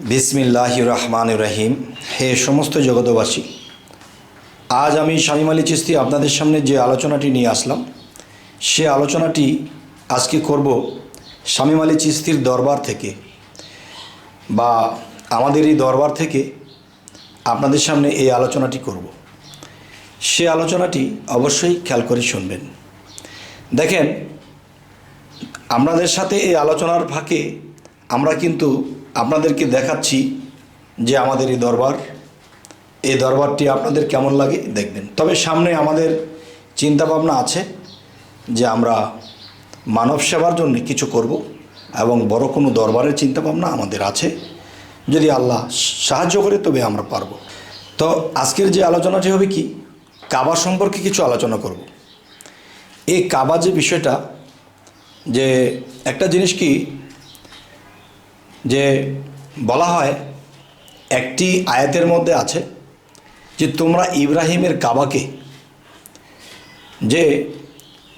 বিসমিল্লাহ রহমান রহিম। হে সমস্ত জগতবাসী আজ আমি শামিম আলী চিস্তি আপনাদের সামনে যে আলোচনাটি নিয়ে আসলাম, সে আলোচনাটি আজকে করব শামিম আলী চিস্তির দরবার থেকে বা আমাদের এই দরবার থেকে আপনাদের সামনে এই আলোচনাটি করব। সে আলোচনাটি অবশ্যই খেয়াল করে শুনবেন। দেখেন, আপনাদের সাথে এই আলোচনার ফাঁকে আমরা কিন্তু আপনাদেরকে দেখাচ্ছি যে আমাদের এই দরবার, এই দরবারটি আপনাদের কেমন লাগে দেখবেন। তবে সামনে আমাদের চিন্তাভাবনা আছে যে আমরা মানব সেবার জন্য কিছু করব এবং বড় কোনো দরবারের চিন্তাভাবনা আমাদের আছে, যদি আল্লাহ সাহায্য করে তবে আমরা পারব। তো আজকের যে আলোচনাটি হবে কি, কাবা সম্পর্কে কিছু আলোচনা করব। এই কাবা যে বিষয়টা, যে একটা জিনিস কি যে বলা হয়, একটি আয়াতের মধ্যে আছে যে তোমরা ইব্রাহিমের কাবাকে, যে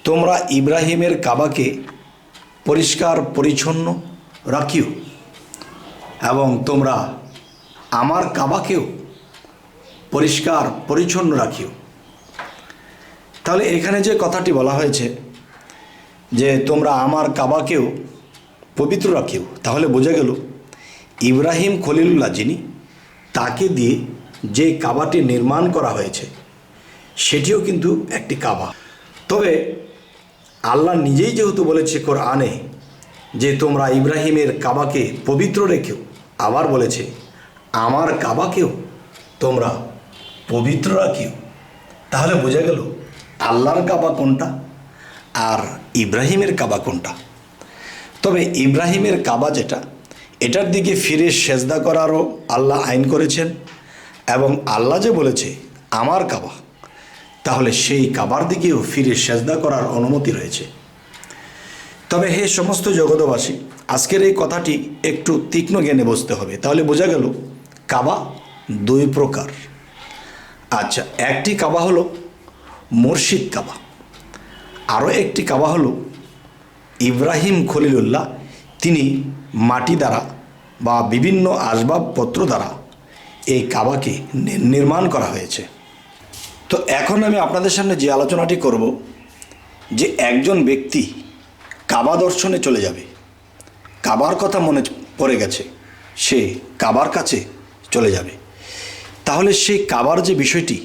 তোমরা ইব্রাহিমের কাবাকে পরিষ্কার, পরিচ্ছন্ন রাখিও এবং তোমরা আমার কাবাকেও পরিষ্কার, পরিচ্ছন্ন রাখিও। তাহলে এখানে যে কথাটি বলা হয়েছে যে তোমরা আমার কাবাকেও পবিত্র রাখিও। তাহলে বোঝা গেল, ইব্রাহিম খলিলুল্লাহ যিনি, তাকে দিয়ে যে কাবাটি নির্মাণ করা হয়েছে, সেটিও কিন্তু একটি কাবা। তবে আল্লাহ নিজেই যেহেতু বলেছে কোরআনে যে তোমরা ইব্রাহিমের কাবাকে পবিত্র রেখেও, আবার বলেছে, আমার কাবাকেও তোমরা পবিত্র রাখিও। তাহলে বোঝা গেল, আল্লাহর কাবা কোনটা আর ইব্রাহিমের কাবা কোনটা? তবে ইব্রাহিমের কাবা যেটা, এটার দিকে ফিরে সেজদা করারও আল্লাহ আইন করেছেন এবং আল্লাহ যে বলেছে, আমার কাবা। তাহলে সেই কাবার দিকেও ফিরে সেজদা করার অনুমতি রয়েছে। তবে হে সমস্ত জগতবাসী আজকের এই কথাটি একটু তীক্ষ্ণ জ্ঞানে বসতে হবে। তাহলে বোঝা গেল, কাবা দুই প্রকার। আচ্ছা একটি কাবা হলো মুর্শিদ কাবা, আরও একটি কাবা হলো ইব্রাহিম খলিলুল্লাহ, তিনি মাটি দ্বারা বা বিভিন্ন আসবাবপত্র দ্বারা এই কাবাকে নির্মাণ করা হয়েছে। তো এখন আমি আপনাদের সামনে যে আলোচনাটি করব, যে একজন ব্যক্তি কাবা দর্শনে চলে যাবে, কাবার কথা মনে পড়ে গেছে, সে কাবার কাছে চলে যাবে। তাহলে সেই কাবার যে বিষয়টি,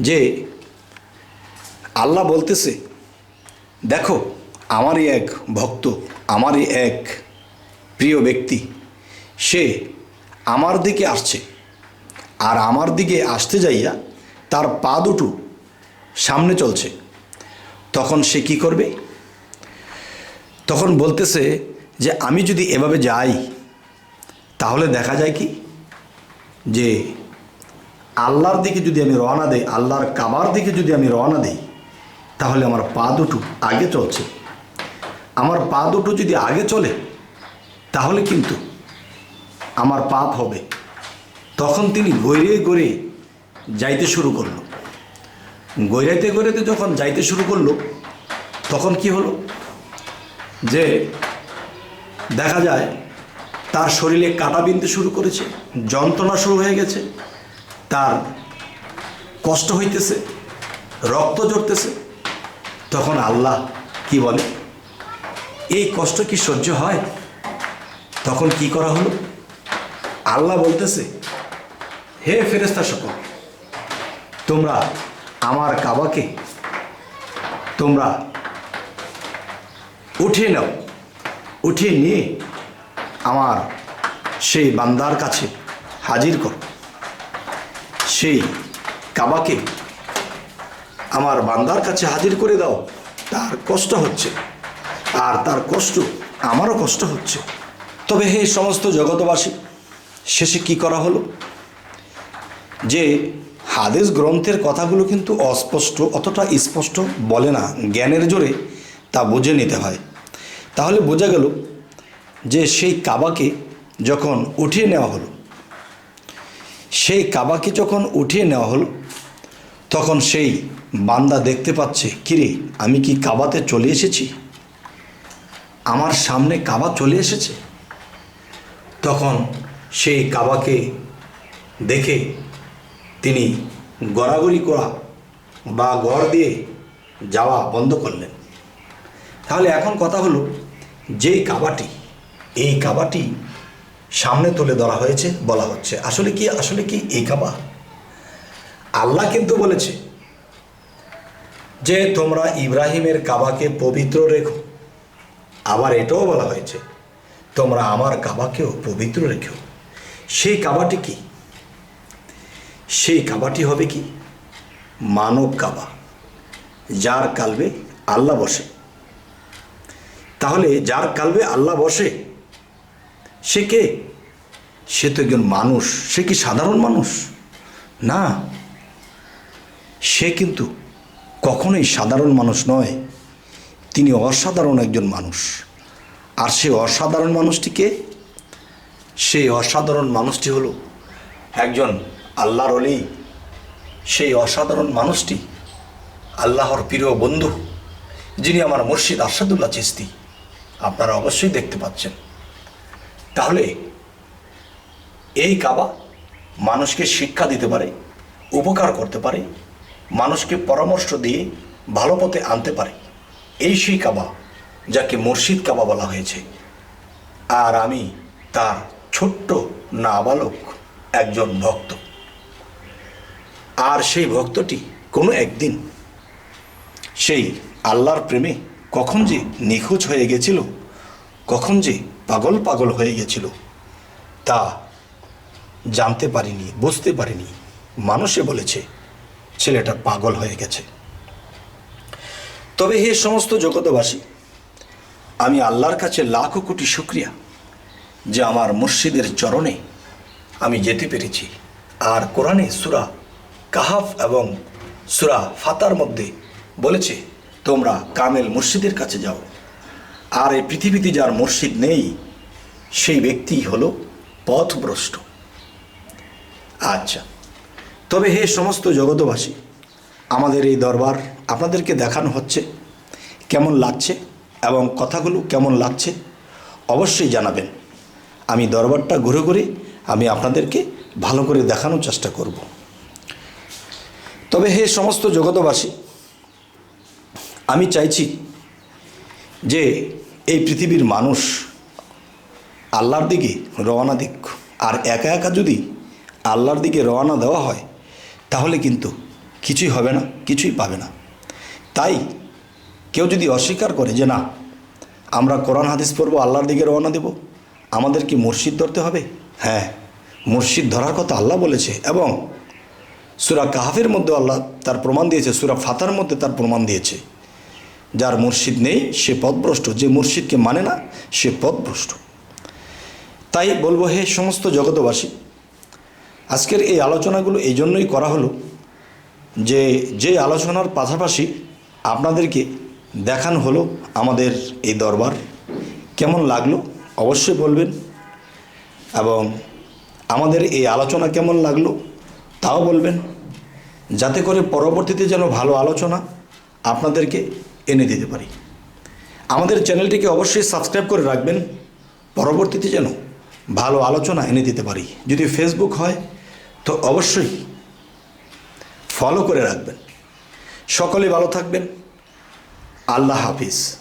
যে আল্লাহ বলতেছে, দেখো আমারই এক ভক্ত, আমারই এক প্রিয় ব্যক্তি, সে আমার দিকে আসছে। আর আমার দিকে আসতে যাইয়া তার পা দুটো সামনে চলছে। তখন সে কি করবে? তখন বলতেছে যে, আমি যদি এভাবে যাই, তাহলে দেখা যায় কি? যে, আল্লাহর দিকে যদি আমি রওনা দেই, আল্লাহর কাবার দিকে যদি আমি রওনা দিই, তাহলে আমার পা দুটো আগে চলছে। আমার পা দুটো যদি আগে চলে, তাহলে কিন্তু আমার পাপ হবে। তখন তিনি গৈরে গড়ে যাইতে শুরু করল। গৈরাইতে গৈরাইতে যখন যাইতে শুরু করল, তখন কি হলো? যে দেখা যায়, তার শরীরে কাটা বিনতে শুরু করেছে, যন্ত্রণা শুরু হয়ে গেছে, তার কষ্ট হইতেছে, রক্ত জড়তেছে তখন আল্লাহ কি বলে? এই কষ্ট কি সহ্য হয়? তখন কি করা হলো? আল্লাহ বলতেছে, হে ফেরেস্তা সকল, তোমরা আমার কাবাকে, তোমরা উঠিয়ে নাও, উঠিয়ে নিয়ে আমার সেই বান্দার কাছে হাজির করো। সেই কাবাকে আমার বান্দার কাছে হাজির করে দাও, তার কষ্ট হচ্ছে। আর তার কষ্ট আমারও কষ্ট হচ্ছে। তবে হে সমস্ত জগতবাসী শেষে কি করা হলো? যে হাদিস গ্রন্থের কথাগুলো কিন্তু অস্পষ্ট, অতটা স্পষ্ট বলে না, জ্ঞানের জোরে তা বুঝে নিতে হয়। তাহলে বোঝা গেল যে সেই কাবাকে যখন উঠিয়ে নেওয়া হলো, সেই কাবাকে যখন উঠিয়ে নেওয়া হলো, তখন সেই বান্দা দেখতে পাচ্ছে, কিরে, আমি কি কাবাতে চলে এসেছি? আমার সামনে কাবা চলে এসেছে। তখন সেই কাবাকে দেখে তিনি গড়াগড়ি করা বা গড় দিয়ে যাওয়া বন্ধ করলেন। তাহলে এখন কথা হলো, যেই কাবাটি, এই কাবাটি সামনে তুলে ধরা হয়েছে বলা হচ্ছে। আসলে কি আসলে কি এই কাবা? আল্লাহ কিন্তু বলেছে যে তোমরা ইব্রাহিমের কাবাকে পবিত্র রেখো। আবার এটাও বলা হয়েছে, তোমরা আমার কাবাকেও পবিত্র রেখো। সেই কাবাটি কি? সেই কাবাটি হবে কি? মানব কাবা, যার কালবে আল্লাহ বসে। তাহলে যার কালবে আল্লাহ বসে, সে কে? সে তো একজন মানুষ, সে কি সাধারণ মানুষ? না, সে কিন্তু কখনোই সাধারণ মানুষ নয়। তিনি অসাধারণ একজন মানুষ। আর সেই অসাধারণ মানুষটিকে, সেই অসাধারণ মানুষটি হলো একজন আল্লাহর অলি সেই অসাধারণ মানুষটি আল্লাহর প্রিয় বন্ধু, যিনি আমার মুর্শিদ আরশাদুল্লাহ চিস্তি আপনারা অবশ্যই দেখতে পাচ্ছেন। তাহলে এই কাবা মানুষকে শিক্ষা দিতে পারে, উপকার করতে পারে, মানুষকে পরামর্শ দিয়ে ভালো পথে আনতে পারে। এই সেই কাবা যাকে মুর্শিদ কাবা বলা হয়েছে। আর আমি তার ছোট্ট নাবালক একজন ভক্ত। আর সেই ভক্তটি কোনো একদিন সেই আল্লাহর প্রেমে কখন যে নিখোঁজ হয়ে গেছিল, কখন যে পাগল পাগল হয়ে গেছিল, তা জানতে পারিনি, বুঝতে পারিনি। মানুষে বলেছে, ছেলেটা পাগল হয়ে গেছে। তবে হে সমস্ত জগতবাসী আমি আল্লাহর কাছে লাখো কোটি শুক্রিয়া যে আমার মুর্শিদের চরণে আমি যেতে পেরেছি। আর কোরআনে সুরা কাহাফ এবং সুরা ফাতার মধ্যে বলেছে, তোমরা কামেল মুর্শিদের কাছে যাও। আর এই পৃথিবীতে যার মুর্শিদ নেই, সেই ব্যক্তি হল পথভ্রষ্ট। আচ্ছা তবে হে সমস্ত জগতবাসী আমাদের এই দরবার আপনাদেরকে দেখানো হচ্ছে, কেমন লাগছে এবং কথাগুলো কেমন লাগছে অবশ্যই জানাবেন। আমি দরবারটা ঘুরে ঘুরে আমি আপনাদেরকে ভালো করে দেখানোর চেষ্টা করব। তবে হে সমস্ত জগতবাসী আমি চাইছি যে এই পৃথিবীর মানুষ আল্লাহর দিকে রওনা দিক। আর একা একা যদি আল্লাহর দিকে রওনা দেওয়া হয়, তাহলে কিন্তু কিছুই হবে না, কিছুই পাবে না। তাই কেউ যদি অস্বীকার করে যে না, আমরা কোরআন হাদিস পড়ব, আল্লাহর দিকে রওনা দেব, আমাদের কি মসজিদ ধরতে হবে? হ্যাঁ মসজিদ ধরার কথা আল্লাহ বলেছে এবং সুরা কাহাফের মধ্যে আল্লাহ তার প্রমাণ দিয়েছে, সুরা ফাতার মধ্যে তার প্রমাণ দিয়েছে। যার মুর্শিদ নেই, সে পথভ্রষ্ট। যে মুর্শিদকে মানে না, সে পথভ্রষ্ট। তাই বলব, হে সমস্ত জগতবাসী আজকের এই আলোচনাগুলো এই জন্যই করা হলো যে যে আলোচনার পাশাপাশি আপনাদেরকে দেখানো হলো আমাদের এই দরবার। কেমন লাগল অবশ্যই বলবেন। এবং আমাদের এই আলোচনা কেমন লাগল তাও বলবেন। যাতে করে পরবর্তীতে যেন ভালো আলোচনা আপনাদেরকে এনে দিতে পারি। আমাদের চ্যানেলটিকে অবশ্যই সাবস্ক্রাইব করে রাখবেন। পরবর্তীতে যেন ভালো আলোচনা এনে দিতে পারি। যদি ফেসবুক হয়, তো অবশ্যই ফলো করে রাখবেন। সকলে ভালো থাকবেন। আল্লাহ হাফিজ।